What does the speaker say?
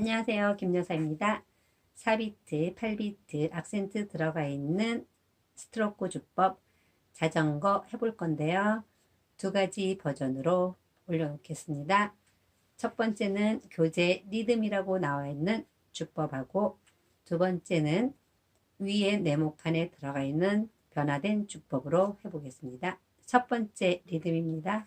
안녕하세요. 김여사입니다. 4비트, 8비트 악센트 들어가 있는 스트로크 주법 자전거 해볼 건데요. 두 가지 버전으로 올려놓겠습니다. 첫 번째는 교재 리듬이라고 나와 있는 주법하고 두 번째는 위에 네모칸에 들어가 있는 변화된 주법으로 해보겠습니다. 첫 번째 리듬입니다.